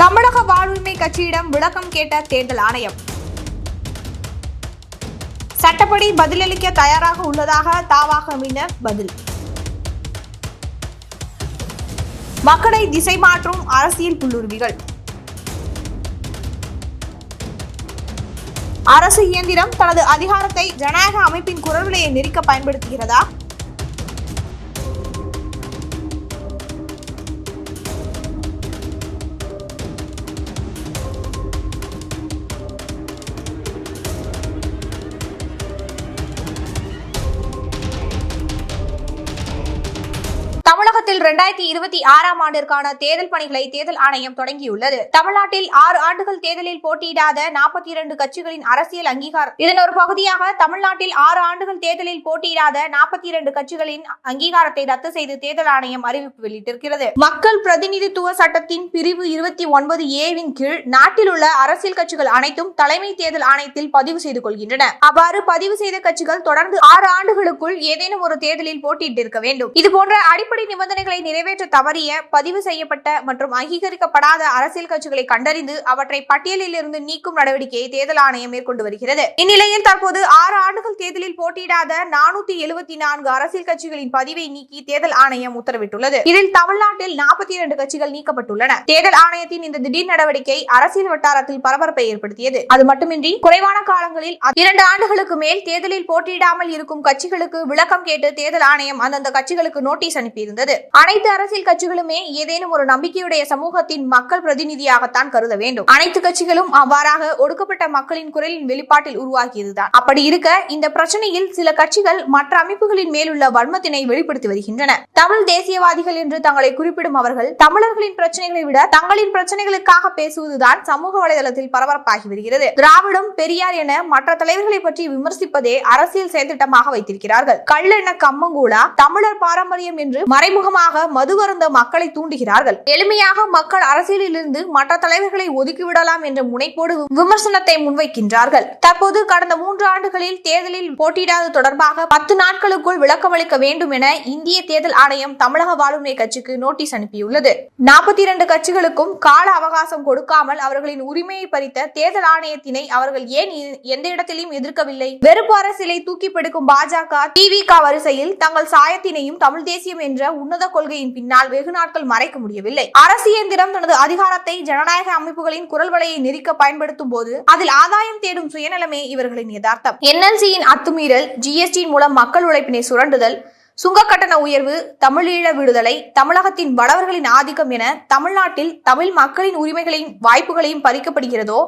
தமிழக வாழ்வுரிமை கட்சியிடம் விளக்கம் கேட்ட தேர்தல் ஆணையம். சட்டப்படி பதிலளிக்க தயாராக உள்ளதாக தாவாகவினர் பதில். மக்களை திசை மாற்றும் அரசியல் புல்லுருவிகள். அரசு இயந்திரம் தனது அதிகாரத்தை ஜனநாயக அமைப்பின் குரல்களையை நெரிக்க பயன்படுத்துகிறதா? தமிழகத்தில் இரண்டாயிரத்தி இருபத்தி ஆறாம் ஆண்டிற்கான தேர்தல் பணிகளை தேர்தல் ஆணையம் தொடங்கியுள்ளது. தமிழ்நாட்டில் ஆறு ஆண்டுகள் தேர்தலில் போட்டியிடாத நாற்பத்தி இரண்டு கட்சிகளின் அரசியல் அங்கீகாரம். இதன் ஒரு பகுதியாக தமிழ்நாட்டில் ஆறு ஆண்டுகள் தேர்தலில் போட்டியிடாத நாற்பத்தி இரண்டு கட்சிகளின் அங்கீகாரத்தை ரத்து செய்து தேர்தல் ஆணையம் அறிவிப்பு வெளியிட்டிருக்கிறது. மக்கள் பிரதிநிதித்துவ சட்டத்தின் பிரிவு இருபத்தி ஒன்பது ஏவின் கீழ் நாட்டில் உள்ள அரசியல் கட்சிகள் அனைத்தும் தலைமை தேர்தல் ஆணையத்தில் பதிவு செய்து கொள்கின்றன. அவ்வாறு பதிவு செய்த கட்சிகள் தொடர்ந்து ஆறு ஆண்டுகளுக்குள் ஏதேனும் ஒரு தேர்தலில் போட்டியிட்டிருக்க வேண்டும். இதுபோன்ற அடிப்படை நிபந்தனைகள் நிறைவேற்ற தவறிய பதிவு செய்யப்பட்ட மற்றும் அங்கீகரிக்கப்படாத அரசியல் கட்சிகளை கண்டறிந்து அவற்றை பட்டியலில் இருந்து நீக்கும் நடவடிக்கையை தேர்தல் ஆணையம் மேற்கொண்டு வருகிறது. இந்நிலையில் தற்போது ஆறு ஆண்டுகள் தேர்தலில் போட்டியிடாத நானூத்தி எழுபத்தி நான்கு அரசியல் கட்சிகளின் பதிவை நீக்கி தேர்தல் ஆணையம் உத்தரவிட்டுள்ளது. இதில் தமிழ்நாட்டில் நாற்பத்தி இரண்டு கட்சிகள் நீக்கப்பட்டுள்ளன. தேர்தல் ஆணையத்தின் இந்த திடீர் நடவடிக்கை அரசியல் வட்டாரத்தில் பரபரப்பை ஏற்படுத்தியது. அது மட்டுமின்றி குறைவான காலங்களில் இரண்டு ஆண்டுகளுக்கு மேல் தேர்தலில் போட்டியிடாமல் இருக்கும் கட்சிகளுக்கு விளக்கம் கேட்டு தேர்தல் ஆணையம் அந்தந்த கட்சிகளுக்கு நோட்டீஸ் அனுப்பியிருந்தது. அனைத்து அரசியல் கட்சிகளுமே ஏதேனும் ஒரு நம்பிக்கையுடைய சமூகத்தின் மக்கள் பிரதிநிதியாகத்தான் கருத வேண்டும். அனைத்து கட்சிகளும் அவ்வாறாக ஒடுக்கப்பட்ட மக்களின் குரலின் வெளிப்பாட்டில் உருவாகியதுதான். அப்படி இருக்க இந்த பிரச்சனையில் சில கட்சிகள் மற்ற அமைப்புகளின் மேலுள்ள வன்மத்தினை வெளிப்படுத்தி வருகின்றன. தமிழ் தேசியவாதிகள் என்று தங்களை குறிப்பிடும் அவர்கள் தமிழர்களின் பிரச்சனைகளை விட தங்களின் பிரச்சனைகளுக்காக பேசுவதுதான் சமூக வலைதளத்தில் பரபரப்பாகி வருகிறது. திராவிடம் பெரியார் என மற்ற தலைவர்களை பற்றி விமர்சிப்பதே அரசியல் செயல்திட்டமாக வைத்திருக்கிறார்கள். கள்ளெண்ண கம்மங்கூடா தமிழர் பாரம்பரியம் என்று மறைமுகமாக மதுவருந்த மக்களை தூண்டுகிறார்கள். எளிமையாக மக்கள் அரசியலில் இருந்து மற்ற தலைவர்களை ஒதுக்கிவிடலாம் என்ற முனைப்போடு விமர்சனத்தை முன்வைக்கின்றார்கள். தற்போது கடந்த மூன்று ஆண்டுகளில் தேர்தலில் போட்டியிடாதது தொடர்பாக பத்து நாட்களுக்குள் விளக்கமளிக்க வேண்டும் என இந்திய தேர்தல் ஆணையம் தமிழக வாழ்வுமை கட்சிக்கு நோட்டீஸ் அனுப்பியுள்ளது. நாற்பத்தி இரண்டு கட்சிகளுக்கும் கால அவகாசம் கொடுக்காமல் அவர்களின் உரிமையை பறித்த தேர்தல் ஆணையத்தினை அவர்கள் ஏன் எந்த இடத்திலும் எதிர்க்கவில்லை? வெறுப்பு அரசியலை தூக்கி பிடிக்கும் பாஜக டிவிக வரிசையில் தங்கள் சாயத்தினையும் தமிழ் தேசியம் என்ற உன்னத கொள்கையின் பின்னால் வெகு நாட்கள் மறைக்க முடியவில்லை. அரசு இயந்திரம் தனது அதிகாரத்தை ஜனநாயக அமைப்புகளின் குரல் வலையை நெரிக்க பயன்படுத்தும் போது அதில் ஆதாயம் தேடும் சுயநலமே இவர்களின் யதார்த்தம். என்எல்சியின் அத்துமீறல் ஜிஎஸ்டியின் மூலம் மக்கள் உழைப்பினை சுரண்டுதல் சுங்க கட்டண உயர்வு தமிழீழ விடுதலை தமிழகத்தின் வடவர்களின் ஆதிக்கம் என தமிழ்நாட்டில் தமிழ் மக்களின் உரிமைகளையும் வாய்ப்புகளையும் பறிக்கப்படுகிறதோ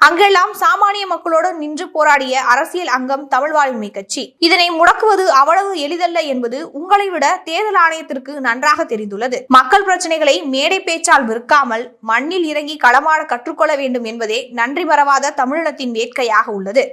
அங்கெல்லாம் சாமானிய மக்களோடு நின்று போராடிய அரசியல் அங்கம் தமிழ் வாழ்மை கட்சி. இதனை முடக்குவது அவ்வளவு எளிதல்ல என்பது உங்களை விட தேர்தல் ஆணையத்திற்கு நன்றாக தெரிந்துள்ளது. மக்கள் பிரச்சனைகளை மேடை பேச்சால் விற்காமல் மண்ணில் இறங்கி களமாட கற்றுக்கொள்ள வேண்டும் என்பதே நன்றி மறவாத தமிழினத்தின் வேட்கையாக உள்ளது.